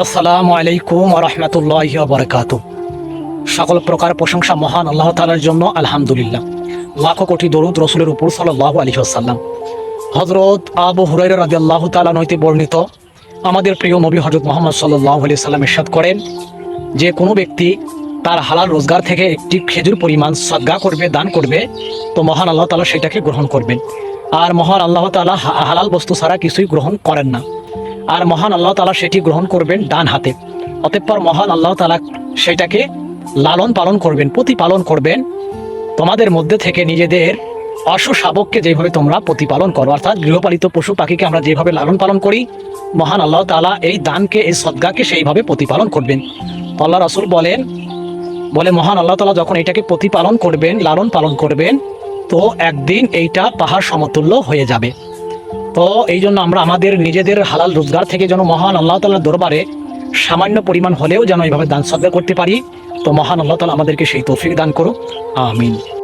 আসসালামু আলাইকুম রহমতুল্লাহ বরকাত সকল প্রকার প্রশংসা মহান আল্লাহ তালার জন্য, আলহামদুলিল্লাহ। লাখো কোটি দরুদ রসুলের উপর সাল্লাহ আলী আসাল্লাম হজরত আবু হুরাইরা রাজি আল্লাহ তালা নইতে বর্ণিত, আমাদের প্রিয় নবী হজরত মোহাম্মদ সাল্লাহ আলি সাল্লাম ইরশাদ করেন, যে কোনো ব্যক্তি তার হালাল রোজগার থেকে একটি খেজুর পরিমাণ সদ্গা করবে, দান করবে, তো মহান আল্লাহ তালা সেটাকে গ্রহণ করবেন। আর মহান আল্লাহ তালা হালাল বস্তু ছাড়া কিছুই গ্রহণ করেন না। আর মহান আল্লাহ তালা সেটি গ্রহণ করবেন ডান হাতে। অতঃপর মহান আল্লাহ তালা সেটাকে লালন পালন করবেন, প্রতিপালন করবেন। তোমাদের মধ্যে থেকে নিজেদের অশ্ব শাবককে যেভাবে তোমরা প্রতিপালন করো, অর্থাৎ গৃহপালিত পশু পাখিকে আমরা যেভাবে লালন পালন করি, মহান আল্লাহ তালা এই দানকে, এই সদ্গাকে সেইভাবে প্রতিপালন করবেন। আল্লাহ রাসুল বলেন, বলে মহান আল্লাহ তালা যখন এটাকে প্রতিপালন করবেন, লালন পালন করবেন, তো একদিন এইটা পাহাড় সমতুল্য হয়ে যাবে। তো এই জন্য আমরা আমাদের নিজেদের হালাল রোজগার থেকে যেন মহান আল্লাহ তাল্লাহ দরবারে সামান্য পরিমাণ হলেও যেন এইভাবে দান সদ্গা করতে পারি। তো মহান আল্লাহ তালা আমাদেরকে সেই তৌফিক দান করুক। আমিন।